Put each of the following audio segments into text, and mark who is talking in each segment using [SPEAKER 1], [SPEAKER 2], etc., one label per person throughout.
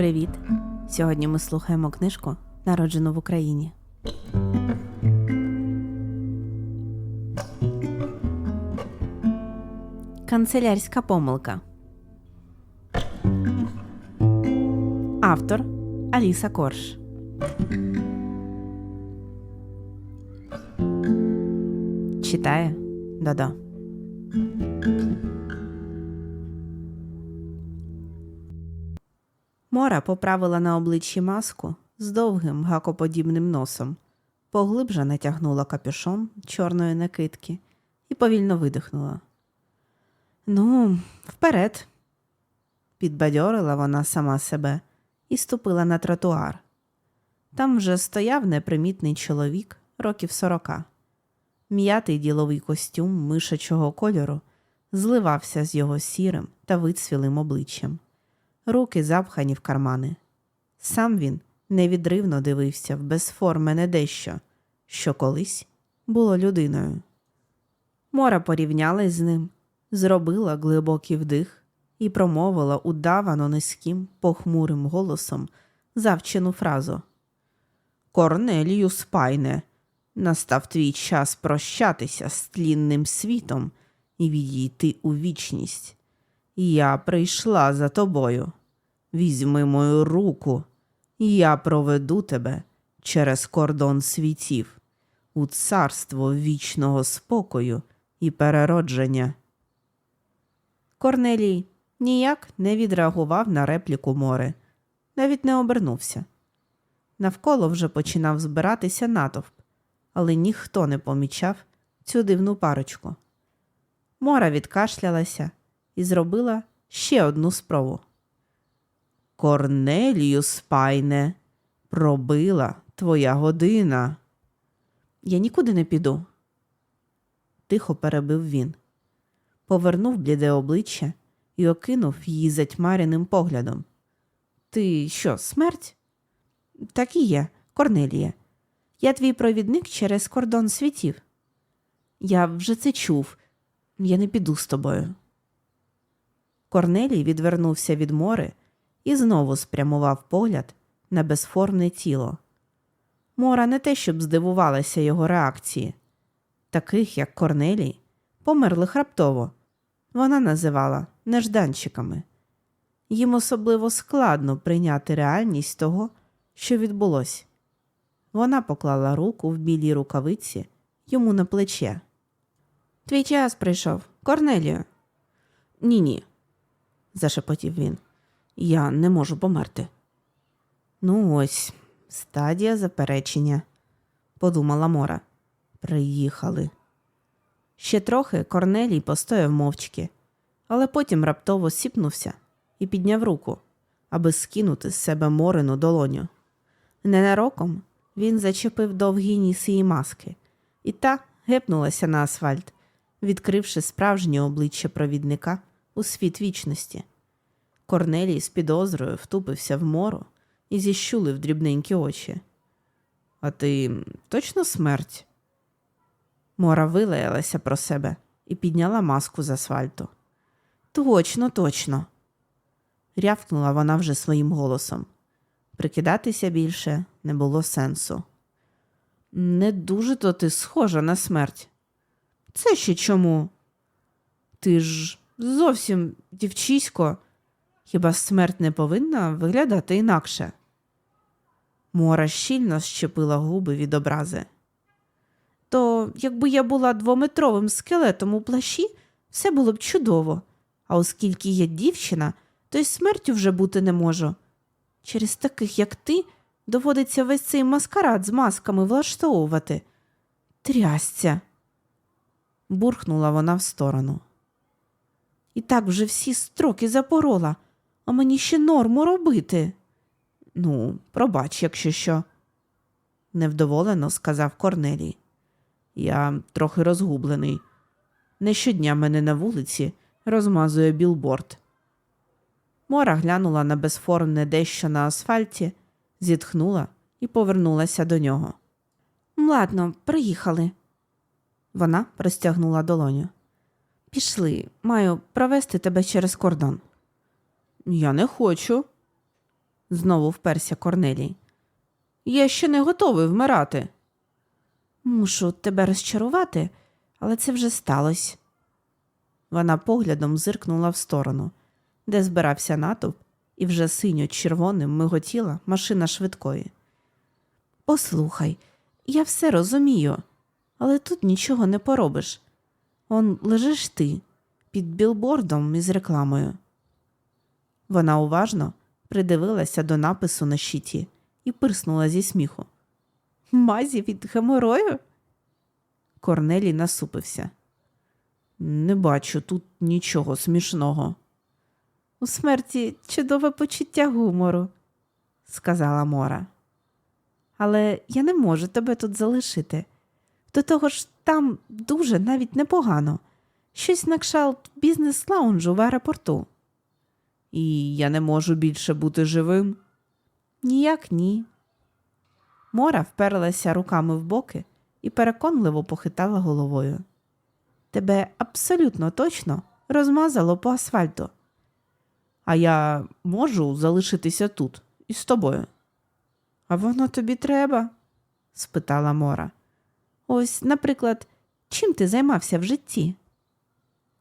[SPEAKER 1] Привіт! Сьогодні ми слухаємо книжку Народжену в Україні. Канцелярська помилка. Автор Аліса Корж. Читає Додо. Мора поправила на обличчі маску з довгим гакоподібним носом, поглибже натягнула капюшон чорної накидки і повільно видихнула. Ну, вперед, підбадьорила вона сама себе і ступила на тротуар. Там вже стояв непримітний чоловік років сорока. М'ятий діловий костюм мишачого кольору зливався з його сірим та вицвілим обличчям руки запхані в кармани. Сам він невідривно дивився в безформене дещо, що колись було людиною. Мора порівнялась з ним, зробила глибокий вдих і промовила удавано низьким, похмурим голосом завчену фразу. Корнелію спайне, настав твій час прощатися з тлінним світом і відійти у вічність. Я прийшла за тобою. Візьми мою руку, я проведу тебе через кордон світів у царство вічного спокою і переродження. Корнелій ніяк не відреагував на репліку море, навіть не обернувся. Навколо вже починав збиратися натовп, але ніхто не помічав цю дивну парочку. Мора відкашлялася і зробила ще одну спробу. Корнелію спайне, пробила твоя година. Я нікуди не піду. Тихо перебив він, повернув бліде обличчя і окинув її затьмареним поглядом. Ти що, смерть? Так і є, Корнелія. Я твій провідник через кордон світів. Я вже це чув. Я не піду з тобою. Корнелій відвернувся від мори і знову спрямував погляд на безформне тіло. Мора не те, щоб здивувалася його реакції. Таких, як Корнелій, померлих раптово. Вона називала нежданчиками. Їм особливо складно прийняти реальність того, що відбулось. Вона поклала руку в білій рукавиці йому на плече. Твій час прийшов, Корнелію. Ні, ні, зашепотів він. Я не можу померти. Ну, ось, стадія заперечення, подумала Мора. Приїхали. Ще трохи Корнелій постояв мовчки, але потім раптово сіпнувся і підняв руку, аби скинути з себе морину долоню. Ненароком він зачепив довгі ніс її маски, і та гепнулася на асфальт, відкривши справжнє обличчя провідника у світ вічності. Корнелій з підозрою втупився в мору і зіщулив дрібненькі очі. А ти точно смерть? Мора вилаялася про себе і підняла маску з асфальту. Точно, точно. рявкнула вона вже своїм голосом. Прикидатися більше не було сенсу. Не дуже то ти схожа на смерть. Це ще чому? Ти ж зовсім дівчисько. Хіба смерть не повинна виглядати інакше? Мора щільно щепила губи від образи. То, якби я була двометровим скелетом у плащі, все було б чудово, а оскільки я дівчина, то й смертю вже бути не можу. Через таких, як ти, доводиться весь цей маскарад з масками влаштовувати. Трясця. Бурхнула вона в сторону. І так вже всі строки запорола а мені ще норму робити. Ну, пробач, якщо що, невдоволено сказав Корнелій. Я трохи розгублений. Не щодня мене на вулиці розмазує білборд. Мора глянула на безформне дещо на асфальті, зітхнула і повернулася до нього. Ладно, приїхали. Вона простягнула долоню. Пішли, маю провести тебе через кордон. Я не хочу. знову вперся Корнелій. Я ще не готовий вмирати. Мушу тебе розчарувати, але це вже сталося. Вона поглядом зиркнула в сторону, де збирався натовп, і вже синьо-червоним миготіла машина швидкої. Послухай, я все розумію, але тут нічого не поробиш. Он лежиш ти під білбордом із рекламою. Вона уважно придивилася до напису на щиті і пирснула зі сміху. Мазі від геморою? Корнелій насупився. Не бачу тут нічого смішного. У смерті чудове почуття гумору, сказала Мора. Але я не можу тебе тут залишити. До того ж, там дуже навіть непогано. Щось на кшалт бізнес-лаунжу в аеропорту. І я не можу більше бути живим? Ніяк ні. Мора вперлася руками в боки і переконливо похитала головою. Тебе абсолютно точно розмазало по асфальту. А я можу залишитися тут із тобою. А воно тобі треба? спитала Мора. Ось, наприклад, чим ти займався в житті?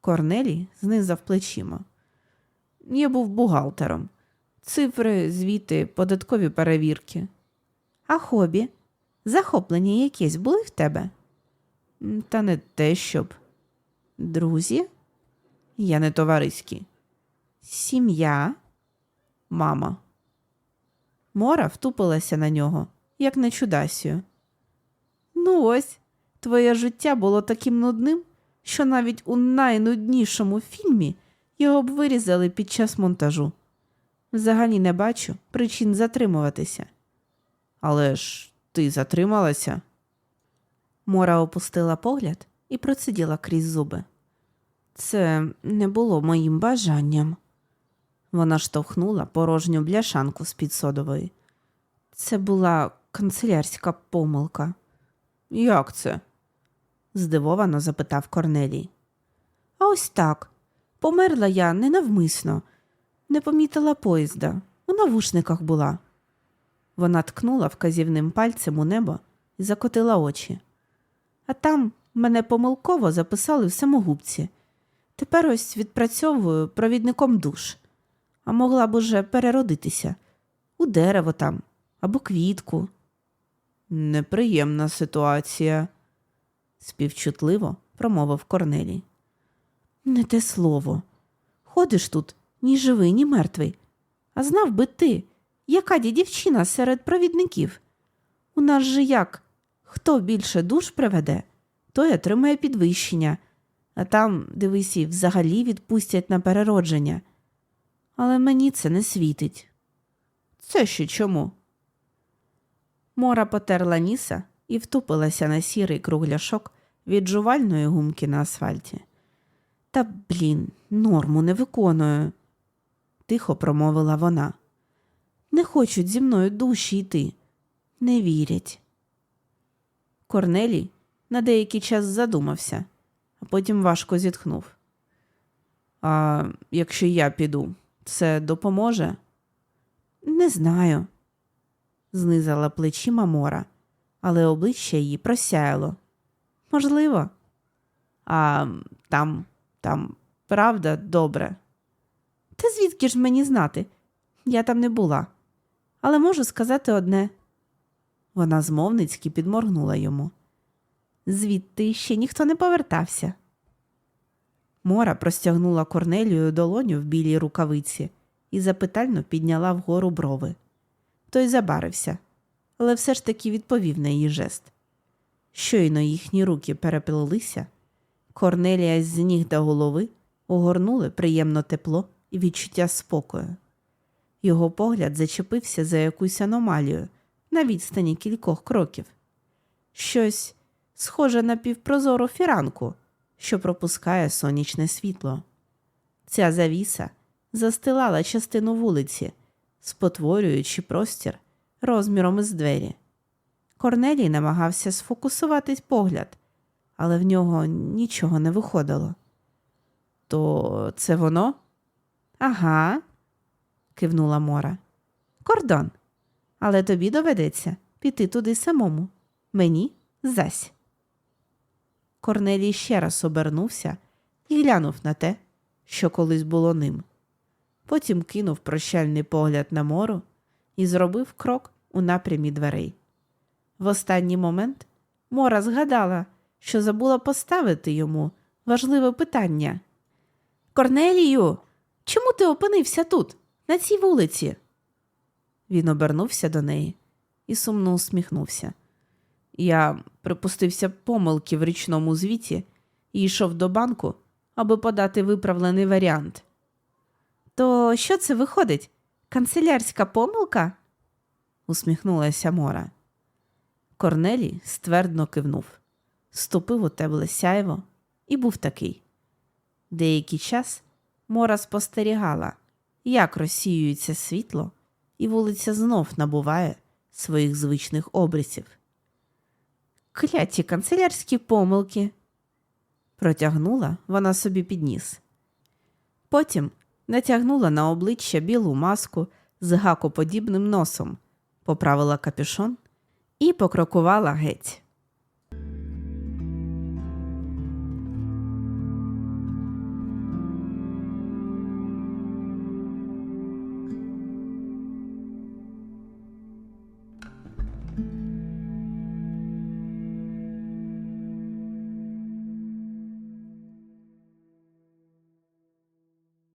[SPEAKER 1] Корнелій знизав плечима. Я був бухгалтером. Цифри, звіти, податкові перевірки. А хобі? Захоплення якесь були в тебе? Та не те, щоб. Друзі? Я не товариський. Сім'я? Мама. Мора втупилася на нього, як на чудасію. Ну ось, твоє життя було таким нудним, що навіть у найнуднішому фільмі його б вирізали під час монтажу. Взагалі не бачу причин затримуватися. Але ж ти затрималася? Мора опустила погляд і проциділа крізь зуби. Це не було моїм бажанням. Вона штовхнула порожню бляшанку з під содової. Це була канцелярська помилка. Як це? здивовано запитав Корнелій. А ось так. Померла я ненавмисно, не помітила поїзда, у навушниках була. Вона ткнула вказівним пальцем у небо і закотила очі. А там мене помилково записали в самогубці. Тепер ось відпрацьовую провідником душ, а могла б уже переродитися у дерево там або квітку. Неприємна ситуація, співчутливо промовив Корнелій. Не те слово. Ходиш тут ні живий, ні мертвий. А знав би ти, яка ді дівчина серед провідників? У нас же як? Хто більше душ приведе, той отримає підвищення, а там, дивись, і взагалі відпустять на переродження. Але мені це не світить. Це ще чому? Мора потерла ніса і втупилася на сірий кругляшок від жувальної гумки на асфальті. Та, блін, норму не виконую, тихо промовила вона. Не хочуть зі мною душі йти, не вірять. Корнелій на деякий час задумався, а потім важко зітхнув. А якщо я піду, це допоможе? Не знаю, знизала плечима Мора, але обличчя її просяяло. Можливо. А там, там, правда, добре. Та звідки ж мені знати? Я там не була. Але можу сказати одне. Вона змовницьки підморгнула йому. Звідти ще ніхто не повертався. Мора простягнула Корнелію долоню в білій рукавиці і запитально підняла вгору брови. Той забарився, але все ж таки відповів на її жест. Щойно їхні руки переплелися, Корнелія з ніг до голови огорнули приємно тепло і відчуття спокою. Його погляд зачепився за якусь аномалію на відстані кількох кроків. Щось схоже на півпрозору фіранку, що пропускає сонячне світло. Ця завіса застилала частину вулиці, спотворюючи простір розміром із двері. Корнелій намагався сфокусуватись погляд, але в нього нічого не виходило. То це воно? Ага, кивнула Мора. кордон. Але тобі доведеться піти туди самому. Мені зась. Корнелій ще раз обернувся і глянув на те, що колись було ним. Потім кинув прощальний погляд на мору і зробив крок у напрямі дверей. В останній момент Мора згадала, що забула поставити йому важливе питання. Корнелію, чому ти опинився тут, на цій вулиці? Він обернувся до неї і сумно усміхнувся. Я припустився помилки в річному звіті і йшов до банку, аби подати виправлений варіант. То що це виходить? Канцелярська помилка? усміхнулася Мора. Корнелій ствердно кивнув, ступив у тепле сяйво і був такий. Деякий час Мора спостерігала, як розсіюється світло, і вулиця знов набуває своїх звичних обрисів. Кляті канцелярські помилки. Протягнула вона собі підніс. Потім натягнула на обличчя білу маску з гакоподібним носом, поправила капюшон і покрокувала геть.